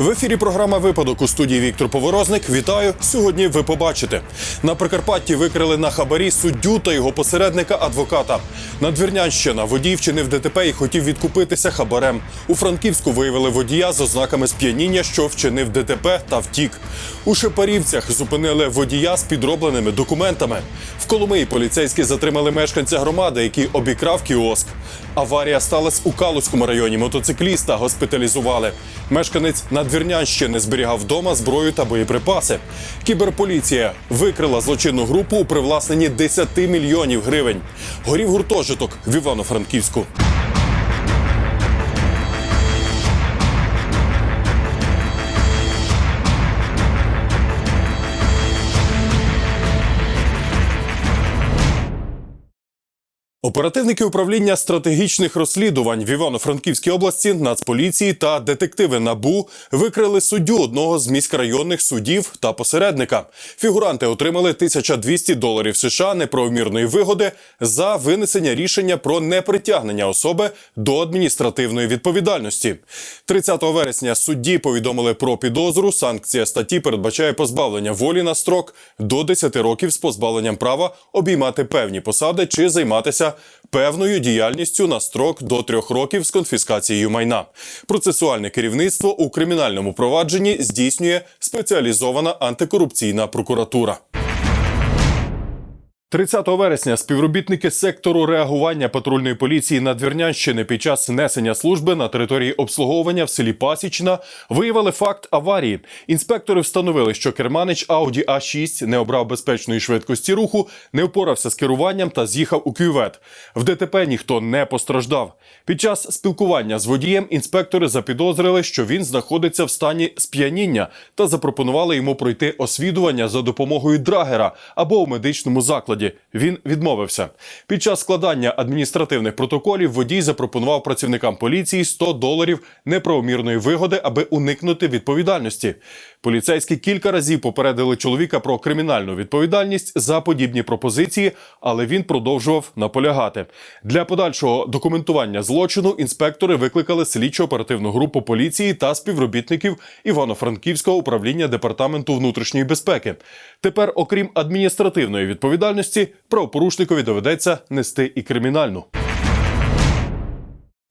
В ефірі програма Випадок у студії Віктор Поворозник. Вітаю. Сьогодні ви побачите. На Прикарпатті викрили на хабарі суддю та його посередника адвоката. Надвірнянщина водій вчинив ДТП і хотів відкупитися хабарем. У Франківську виявили водія з ознаками сп'яніння, що вчинив ДТП та втік. У Шепарівцях зупинили водія з підробленими документами. В Коломиї поліцейські затримали мешканця громади, який обікрав кіоск. Аварія сталася у Калузькому районі. Мотоцикліста госпіталізували. Мешканець Надвірнянщини зберігав вдома зброю та боєприпаси. Кіберполіція викрила злочинну групу у привласненні 10 мільйонів гривень. Горів гуртожиток в Івано-Франківську. Оперативники управління стратегічних розслідувань в Івано-Франківській області, Нацполіції та детективи НАБУ викрили суддю одного з міськрайонних судів та посередника. Фігуранти отримали 1200 доларів США неправомірної вигоди за винесення рішення про непритягнення особи до адміністративної відповідальності. 30 вересня судді повідомили про підозру. Санкція статті передбачає позбавлення волі на строк до 10 років з позбавленням права обіймати певні посади чи займатися певною діяльністю на строк до трьох років з конфіскацією майна. Процесуальне керівництво у кримінальному провадженні здійснює спеціалізована антикорупційна прокуратура. 30 вересня співробітники сектору реагування патрульної поліції Надвірнянщини під час несення служби на території обслуговування в селі Пасічна виявили факт аварії. Інспектори встановили, що керманич Audi A6 не обрав безпечної швидкості руху, не впорався з керуванням та з'їхав у кювет. В ДТП ніхто не постраждав. Під час спілкування з водієм інспектори запідозрили, що він знаходиться в стані сп'яніння та запропонували йому пройти освідування за допомогою драгера або у медичному закладі. Він відмовився. Під час складання адміністративних протоколів водій запропонував працівникам поліції 100 доларів неправомірної вигоди, аби уникнути відповідальності. Поліцейські кілька разів попередили чоловіка про кримінальну відповідальність за подібні пропозиції, але він продовжував наполягати. Для подальшого документування злочину інспектори викликали слідчо-оперативну групу поліції та співробітників Івано-Франківського управління департаменту внутрішньої безпеки. Тепер, окрім адміністративної відповідальності, правопорушникові доведеться нести і кримінальну.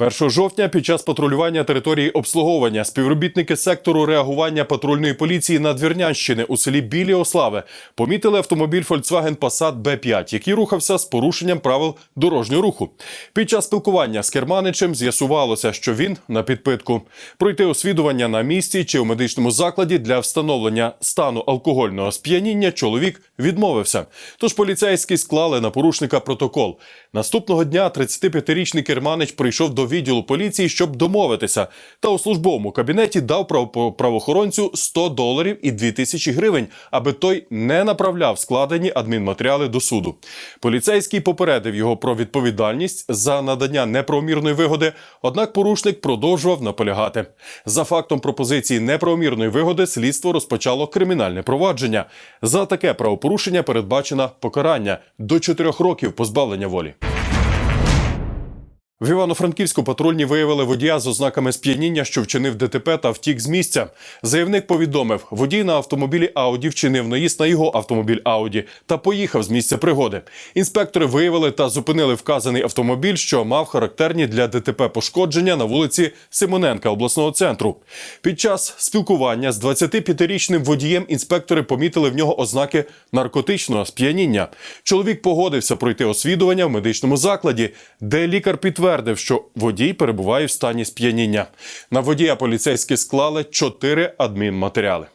1 жовтня під час патрулювання території обслуговування співробітники сектору реагування патрульної поліції Надвірнянщини у селі Білі Ослави помітили автомобіль Volkswagen Passat B5, який рухався з порушенням правил дорожнього руху. Під час спілкування з керманичем з'ясувалося, що він на підпитку. Пройти освідування на місці чи у медичному закладі для встановлення стану алкогольного сп'яніння чоловік відмовився. Тож поліцейські склали на порушника протокол. Наступного дня 35-річний керманич прийшов до відділу поліції, щоб домовитися, та у службовому кабінеті дав право- правоохоронцю 100 доларів і 2000 гривень, аби той не направляв складені адмінматеріали до суду. Поліцейський попередив його про відповідальність за надання неправомірної вигоди, однак порушник продовжував наполягати. За фактом пропозиції неправомірної вигоди слідство розпочало кримінальне провадження. За таке правопорушення передбачено покарання до 4 років позбавлення волі. В Івано-Франківську патрульні виявили водія з ознаками сп'яніння, що вчинив ДТП та втік з місця. Заявник повідомив, водій на автомобілі Ауді вчинив наїзд на його автомобіль Ауді та поїхав з місця пригоди. Інспектори виявили та зупинили вказаний автомобіль, що мав характерні для ДТП пошкодження на вулиці Симоненка обласного центру. Під час спілкування з 25-річним водієм інспектори помітили в нього ознаки наркотичного сп'яніння. Чоловік погодився пройти освідування в медичному закладі, де лікар підтвердив, що водій перебуває в стані сп'яніння. На водія поліцейські склали чотири адмінматеріали.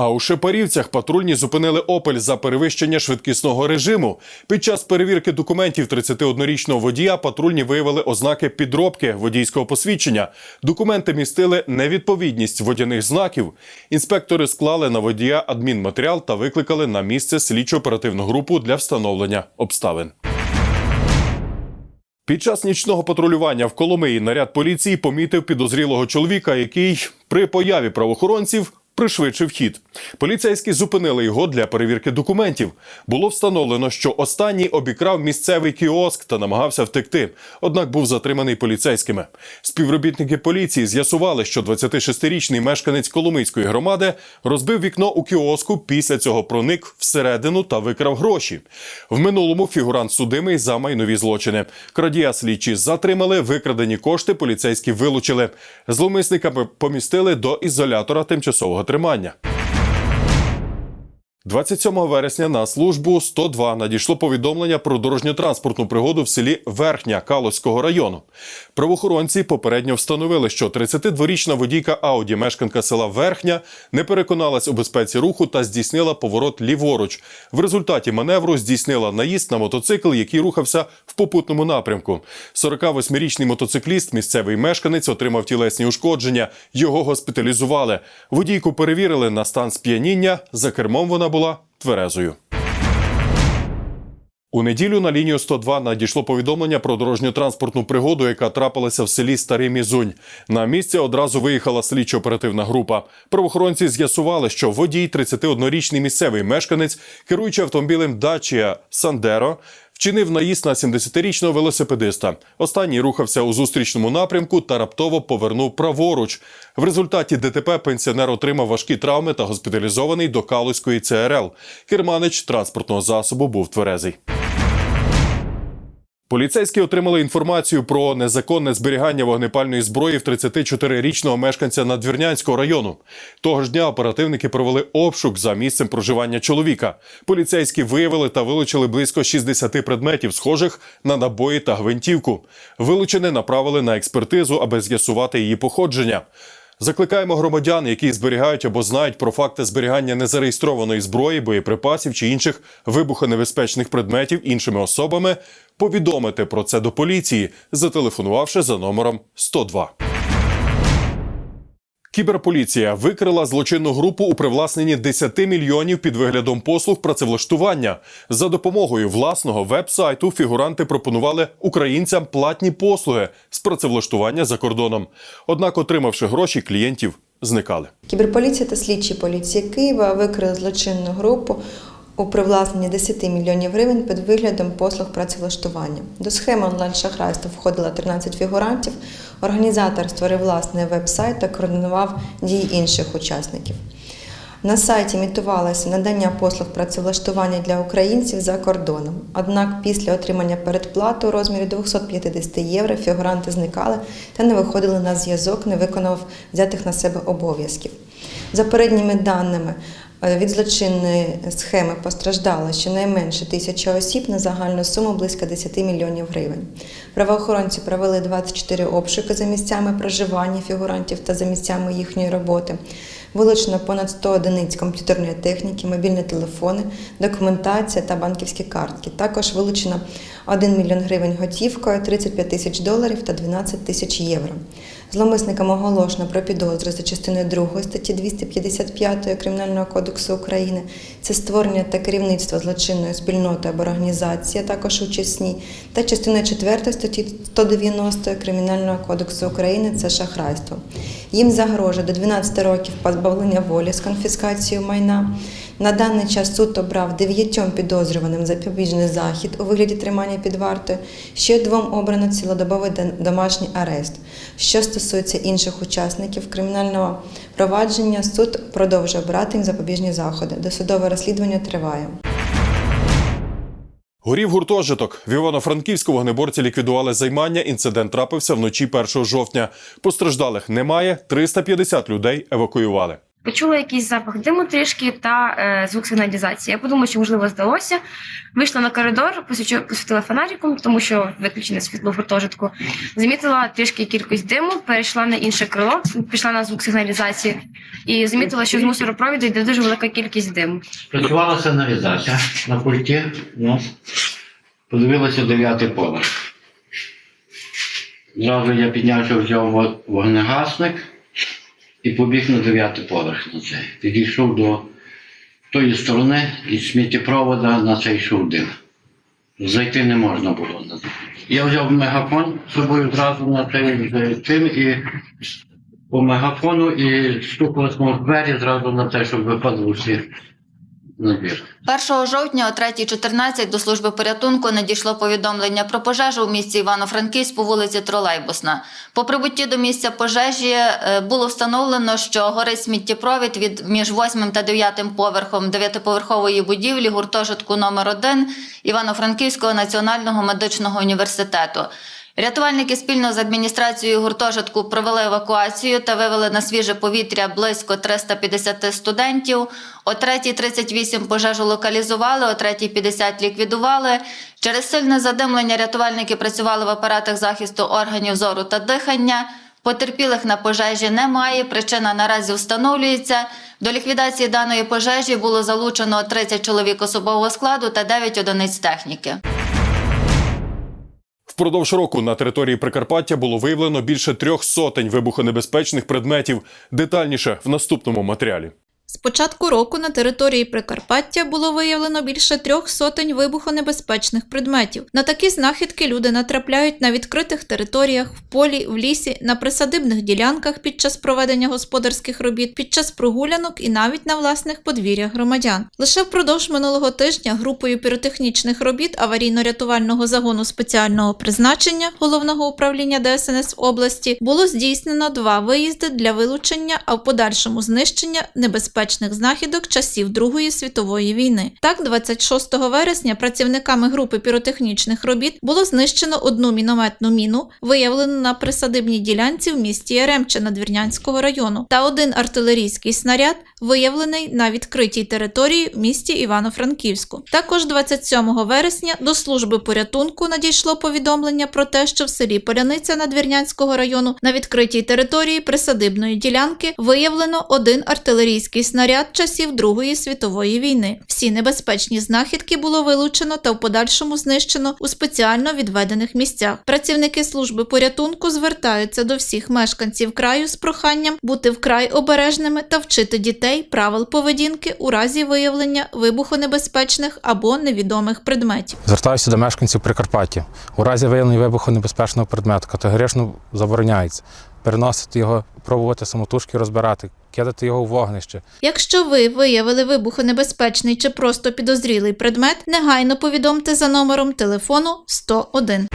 А у Шепарівцях патрульні зупинили Опель за перевищення швидкісного режиму. Під час перевірки документів 31-річного водія патрульні виявили ознаки підробки водійського посвідчення. Документи містили невідповідність водяних знаків. Інспектори склали на водія адмінматеріал та викликали на місце слідчо-оперативну групу для встановлення обставин. Під час нічного патрулювання в Коломиї наряд поліції помітив підозрілого чоловіка, який при появі правоохоронців пришвидшив хід. Поліцейські зупинили його для перевірки документів. Було встановлено, що останній обікрав місцевий кіоск та намагався втекти. Однак був затриманий поліцейськими. Співробітники поліції з'ясували, що 26-річний мешканець Коломийської громади розбив вікно у кіоску. Після цього проник всередину та викрав гроші. В минулому фігурант судимий за майнові злочини. Крадія слідчі затримали, викрадені кошти поліцейські вилучили. Зловмисника помістили до ізолятора тимчасового тримання. 27 вересня на службу 102 надійшло повідомлення про дорожньо-транспортну пригоду в селі Верхня Калоського району. Правоохоронці попередньо встановили, що 32-річна водійка Ауді, мешканка села Верхня, не переконалась у безпеці руху та здійснила поворот ліворуч. В результаті маневру здійснила наїзд на мотоцикл, який рухався в попутному напрямку. 48-річний мотоцикліст, місцевий мешканець, отримав тілесні ушкодження. Його госпіталізували. Водійку перевірили на стан сп'яніння. За кермом вона була тверезою. У неділю на лінію 102 надійшло повідомлення про дорожньо-транспортну пригоду, яка трапилася в селі Старий Мізунь. На місце одразу виїхала слідчо-оперативна група. Правоохоронці з'ясували, що водій, 31-річний місцевий мешканець, керуючи автомобілем Дачія Сандеро, вчинив наїзд на 70-річного велосипедиста. Останній рухався у зустрічному напрямку та раптово повернув праворуч. В результаті ДТП пенсіонер отримав важкі травми та госпіталізований до Калузької ЦРЛ. Керманич транспортного засобу був тверезий. Поліцейські отримали інформацію про незаконне зберігання вогнепальної зброї в 34-річного мешканця Надвірнянського району. Того ж дня оперативники провели обшук за місцем проживання чоловіка. Поліцейські виявили та вилучили близько 60 предметів, схожих на набої та гвинтівку. Вилучене направили на експертизу, аби з'ясувати її походження. Закликаємо громадян, які зберігають або знають про факти зберігання незареєстрованої зброї, боєприпасів чи інших вибухонебезпечних предметів іншими особами, повідомити про це до поліції, зателефонувавши за номером 102. Кіберполіція викрила злочинну групу у привласненні 10 мільйонів під виглядом послуг працевлаштування. За допомогою власного веб-сайту фігуранти пропонували українцям платні послуги з працевлаштування за кордоном. Однак, отримавши гроші, клієнтів зникали. Кіберполіція та слідчі поліції Києва викрили злочинну групу у привласненні 10 мільйонів гривень під виглядом послуг працевлаштування. До схеми онлайн-шахрайства входило 13 фігурантів. Організатор створив власний веб-сайт та координував дії інших учасників. На сайті імітувалося надання послуг працевлаштування для українців за кордоном. Однак після отримання передплати у розмірі 250 євро фігуранти зникали та не виходили на зв'язок, не виконав взятих на себе обов'язків. За передніми даними, від злочинної схеми постраждало щонайменше тисяча осіб на загальну суму близько 10 мільйонів гривень. Правоохоронці провели 24 обшуки за місцями проживання фігурантів та за місцями їхньої роботи. Вилучено понад 100 одиниць комп'ютерної техніки, мобільні телефони, документація та банківські картки. Також вилучено 1 мільйон гривень готівкою, 35 тисяч доларів та 12 тисяч євро. Зловмисникам оголошено про підозру за частиною 2 статті 255 Кримінального кодексу України. Це створення та керівництво злочинної спільноти або організації, а також учасні, та частиною 4 статті 190 Кримінального кодексу України це шахрайство. Їм загрожує до 12 років позбавлення волі з конфіскацією майна. На даний час суд обрав дев'ятьом підозрюваним запобіжний захід у вигляді тримання під вартою. Ще двом обрано цілодобовий домашній арест. Що стосується інших учасників кримінального провадження, суд продовжує обирати їм запобіжні заходи. Досудове розслідування триває. Горів гуртожиток. В Івано-Франківську вогнеборці ліквідували займання. Інцидент трапився вночі 1 жовтня. Постраждалих немає. 350 людей евакуювали. Почула якийсь запах диму трішки та е, звук сигналізації. Я подумала, що можливо здалося. Вийшла на коридор, посвітила фонариком, тому що виключене світло в гуртожитку. Замітила трішки кількість диму, перейшла на інше крило, пішла на звук сигналізації і замітила, що з мусоропровіду йде дуже велика кількість диму. Працювала сигналізація на пульті, ну, подивилася дев'ятий поверх. Зразу я піднявся, взяв во- вогнегасник і побіг на дев'ятий поверх на цей. Підійшов до тої сторони і сміттєпровода на цей йшов дим. Зайти не можна було на це. Я взяв мегафон з собою одразу на цей тим і по мегафону і стукали в двері зразу на те, щоб випадали всі. 1 жовтня о 3.14 до служби порятунку надійшло повідомлення про пожежу у місті Івано-Франківськ по вулиці Тролейбусна. По прибутті до місця пожежі е, було встановлено, що горить сміттєпровід від між 8 та 9 поверхом дев'ятиповерхової будівлі гуртожитку номер 1 Івано-Франківського національного медичного університету. Рятувальники спільно з адміністрацією гуртожитку провели евакуацію та вивели на свіже повітря близько 350 студентів. О 3.38 пожежу локалізували, о 3.50 ліквідували. Через сильне задимлення рятувальники працювали в апаратах захисту органів зору та дихання. Потерпілих на пожежі немає. Причина наразі встановлюється. До ліквідації даної пожежі було залучено 30 чоловік особового складу та 9 одиниць техніки. Впродовж року на території Прикарпаття було виявлено більше трьох сотень вибухонебезпечних предметів. Детальніше в наступному матеріалі. З початку року на території Прикарпаття було виявлено більше трьох сотень вибухонебезпечних предметів. На такі знахідки люди натрапляють на відкритих територіях, в полі, в лісі, на присадибних ділянках під час проведення господарських робіт, під час прогулянок і навіть на власних подвір'ях громадян. Лише впродовж минулого тижня групою піротехнічних робіт аварійно-рятувального загону спеціального призначення головного управління ДСНС області було здійснено два виїзди для вилучення, а в подальшому знищення небезпечних знахідок часів Другої світової війни. Так, 26 вересня працівниками групи піротехнічних робіт було знищено одну мінометну міну, виявлену на присадибній ділянці в місті Яремче Надвірнянського району, та один артилерійський снаряд, виявлений на відкритій території в місті Івано-Франківську. Також 27 вересня до служби порятунку надійшло повідомлення про те, що в селі Поляниця Надвірнянського району на відкритій території присадибної ділянки виявлено один артилерійський снаряд часів Другої світової війни. Всі небезпечні знахідки було вилучено та в подальшому знищено у спеціально відведених місцях. Працівники служби порятунку звертаються до всіх мешканців краю з проханням бути вкрай обережними та вчити дітей правил поведінки у разі виявлення вибухонебезпечних або невідомих предметів. Звертаюся до мешканців Прикарпаття. У разі виявлення вибухонебезпечного предмету категорично забороняється переносити його, пробувати самотужки розбирати, кидати його у вогнище. Якщо ви виявили вибухонебезпечний чи просто підозрілий предмет, негайно повідомте за номером телефону 101.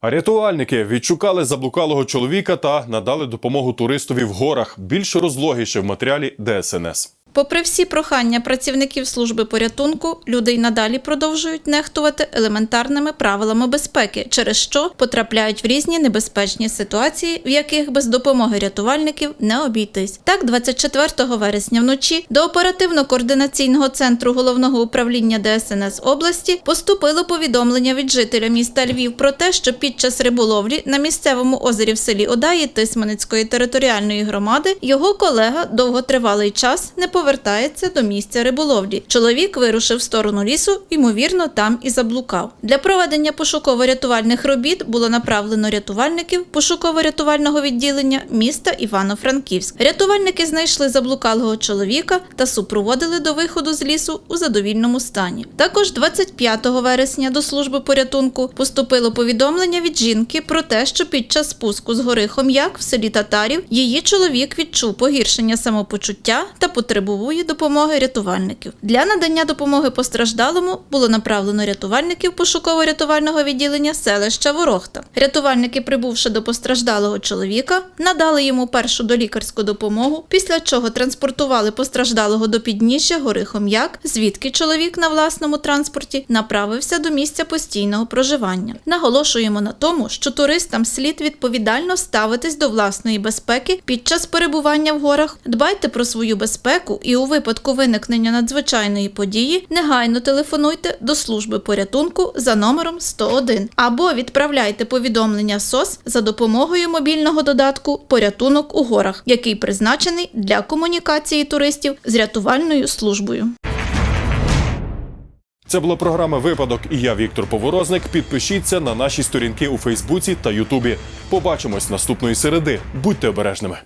А рятувальники відшукали заблукалого чоловіка та надали допомогу туристові в горах. Більш розлогіше в матеріалі ДСНС. Попри всі прохання працівників служби порятунку, люди й надалі продовжують нехтувати елементарними правилами безпеки, через що потрапляють в різні небезпечні ситуації, в яких без допомоги рятувальників не обійтись. Так, 24 вересня вночі до оперативно-координаційного центру головного управління ДСНС області поступило повідомлення від жителя міста Львів про те, що під час риболовлі на місцевому озері в селі Одаї Тисменецької територіальної громади його колега довготривалий час не повертається до місця риболовлі. Чоловік вирушив в сторону лісу, ймовірно, там і заблукав. Для проведення пошуково-рятувальних робіт було направлено рятувальників пошуково-рятувального відділення міста Івано-Франківськ. Рятувальники знайшли заблукалого чоловіка та супроводили до виходу з лісу у задовільному стані. Також 25 вересня до служби порятунку поступило повідомлення від жінки про те, що під час спуску з гори Хом'як в селі Татарів її чоловік відчув погіршення самопочуття та потребує допомоги рятувальників. Для надання допомоги постраждалому було направлено рятувальників пошуково-рятувального відділення селища Ворохта. Рятувальники, прибувши до постраждалого чоловіка, надали йому першу долікарську допомогу, після чого транспортували постраждалого до підніжжя гори Хом'як, звідки чоловік на власному транспорті направився до місця постійного проживання. Наголошуємо на тому, що туристам слід відповідально ставитись до власної безпеки під час перебування в горах. Дбайте про свою безпеку і у випадку виникнення надзвичайної події негайно телефонуйте до служби порятунку за номером 101 або відправляйте повідомлення СОС за допомогою мобільного додатку Порятунок у горах, який призначений для комунікації туристів з рятувальною службою. Це була програма Випадок і я Віктор Поворозник. Підпишіться на наші сторінки у Фейсбуці та Ютубі. Побачимось наступної середи. Будьте обережними.